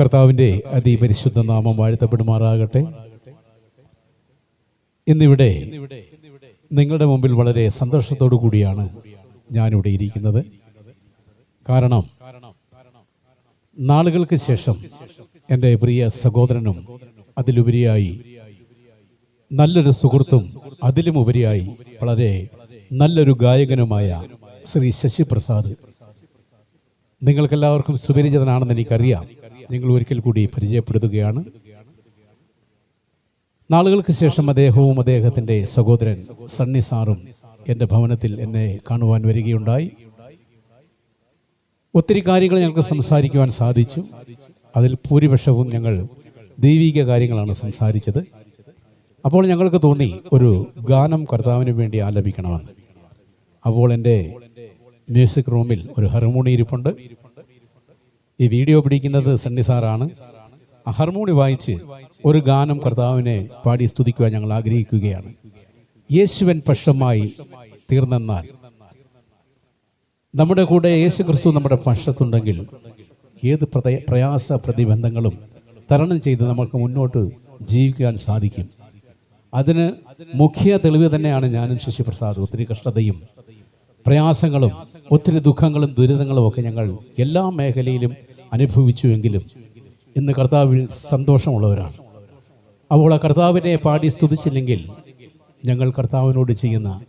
കർത്താവിന്റെ അതിപരിശുദ്ധ നാമം വാഴ്ത്തപ്പെടുമാറാകട്ടെ. ഇന്നിവിടെ നിങ്ങളുടെ മുമ്പിൽ വളരെ സന്തോഷത്തോടു കൂടിയാണ് ഞാനിവിടെ ഇരിക്കുന്നത്. കാരണം നാളുകൾക്ക് ശേഷം എന്റെ പ്രിയ സഹോദരനും അതിലുപരിയായി നല്ലൊരു സുഹൃത്തും അതിലുമുപരിയായി വളരെ നല്ലൊരു ഗായകനുമായ ശ്രീ ശശിപ്രസാദ്. നിങ്ങൾക്കെല്ലാവർക്കും സുപരിചിതനാണെന്ന് എനിക്കറിയാം. നിങ്ങൾ ഒരിക്കൽ കൂടി പരിചയപ്പെടുത്തുകയാണ്. നാളുകൾക്ക് ശേഷം അദ്ദേഹവും അദ്ദേഹത്തിന്റെ സഹോദരൻ സണ്ണി സാറും എന്റെ ഭവനത്തിൽ എന്നെ കാണുവാൻ വരികയുണ്ടായി. ഒത്തിരി കാര്യങ്ങൾ ഞങ്ങൾക്ക് സംസാരിക്കുവാൻ സാധിച്ചു. അതിൽ ഭൂരിപക്ഷവും ഞങ്ങൾ ദൈവിക കാര്യങ്ങളാണ് സംസാരിച്ചത്. അപ്പോൾ ഞങ്ങൾക്ക് തോന്നി ഒരു ഗാനം കർത്താവിന് വേണ്ടി ആലപിക്കണമെന്ന്. അപ്പോൾ എന്റെ മ്യൂസിക് റൂമിൽ ഒരു ഹാർമോണി ഇരിപ്പുണ്ട്. ഈ വീഡിയോ പിടിക്കുന്നത് സണ്ണി സാറാണ്. ഹർമോണി വായിച്ച് ഒരു ഗാനം കർത്താവിനെ പാടി സ്തുതിക്കുവാൻ ഞങ്ങൾ ആഗ്രഹിക്കുകയാണ്. യേശുവൻ പക്ഷമായി തീർന്നെന്നാൽ നമ്മുടെ കൂടെ യേശു ക്രിസ്തു നമ്മുടെ പക്ഷത്തുണ്ടെങ്കിൽ ഏത് പ്രയാസ പ്രതിബന്ധങ്ങളും തരണം ചെയ്ത് നമുക്ക് മുന്നോട്ട് ജീവിക്കാൻ സാധിക്കും. അതിന് മുഖ്യ തെളിവ് തന്നെയാണ് ഞാനും ശശിപ്രസാദ്. ഒത്തിരി കഷ്ടതയും പ്രയാസങ്ങളും ഒത്തിരി ദുഃഖങ്ങളും ദുരിതങ്ങളും ഒക്കെ ഞങ്ങൾ എല്ലാ മേഖലയിലും അനുഭവിച്ചുവെങ്കിലും ഇന്ന് കർത്താവിൽ സന്തോഷമുള്ളവരാണ്. അപ്പോൾ ആ കർത്താവിനെ പാടി സ്തുതിച്ചില്ലെങ്കിൽ ഞങ്ങൾ കർത്താവിനോട് ചെയ്യുന്ന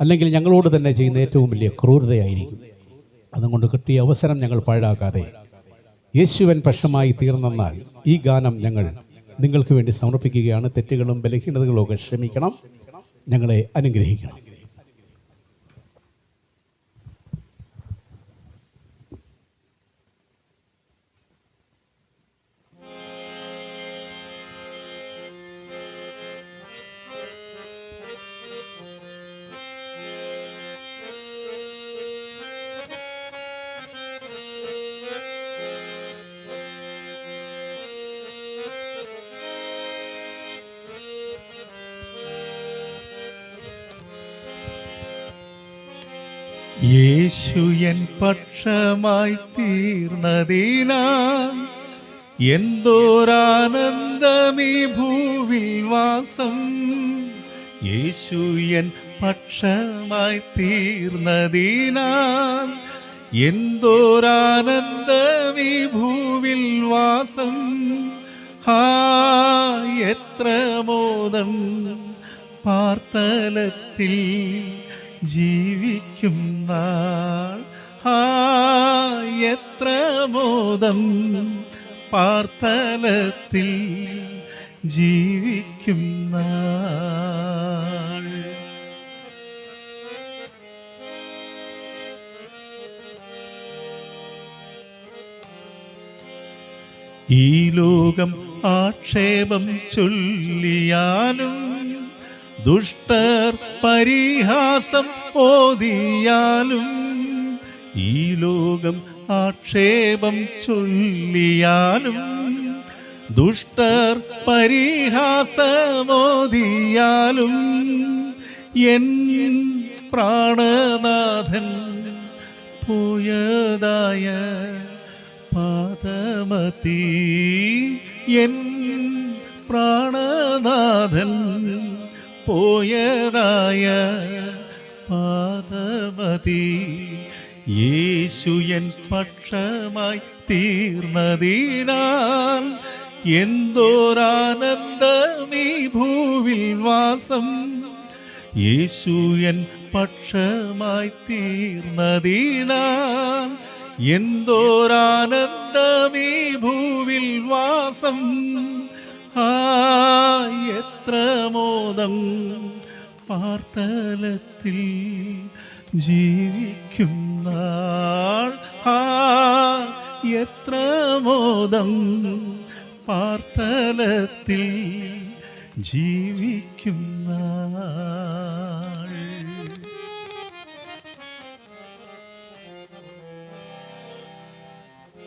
അല്ലെങ്കിൽ ഞങ്ങളോട് തന്നെ ചെയ്യുന്ന ഏറ്റവും വലിയ ക്രൂരതയായിരിക്കും. അതുകൊണ്ട് കിട്ടിയ അവസരം ഞങ്ങൾ പാഴാക്കാതെ യേശുവൻ പക്ഷമായി തീർന്നെന്നാൽ ഈ ഗാനം ഞങ്ങൾ നിങ്ങൾക്ക് വേണ്ടി സമർപ്പിക്കുകയാണ്. തെറ്റുകളും ബലഹീനതകളും ഒക്കെ ക്ഷമിക്കണം. ഞങ്ങളെ അനുഗ്രഹിക്കണം. യേശു എൻ പക്ഷമായി തീർന്നതിനാ. എന്തോരാനന്ദമീ ഭൂവിൽ വാസം. യേശു എൻ പക്ഷമായി തീർന്നതിനാ. എന്തോരാനന്ദമീ ഭൂവിൽ വാസം. എത്ര മോദം. പാർത്തലത്തിൽ ജീവിക്കും നാൾ എത്ര ബോധം പാർത്തലത്തിൽ ജീവിക്കുന്ന ഈ ലോകം ആക്ഷേപം ചൊല്ലിയാലും ദുഷ്ടർ പരിഹാസം ഓതിയാലും ഈ ലോകം ആക്ഷേപം ചൊല്ലിയാലും ദുഷ്ടർ പരിഹാസമോദിയാലും എൻ പ്രാണനാഥൻ പോയതായ പാദമതി എൻ പ്രാണനാഥൻ പോയതായ പാദമതി യേശു എൻ പക്ഷമായി തീർന്നതിനാൽ എന്തോരാനന്ദമീ ഭൂവിൽ വാസം. യേശു എൻ പക്ഷമായി തീർന്നതിനാൽ എന്തോരാനന്ദമീ ഭൂവിൽ വാസം. ആ എത്ര മോദം പാർത്തലത്തിൽ ജീവിക്കുന്ന എത്ര മോദം പാർത്തലത്തിൽ ജീവിക്കും നാൾ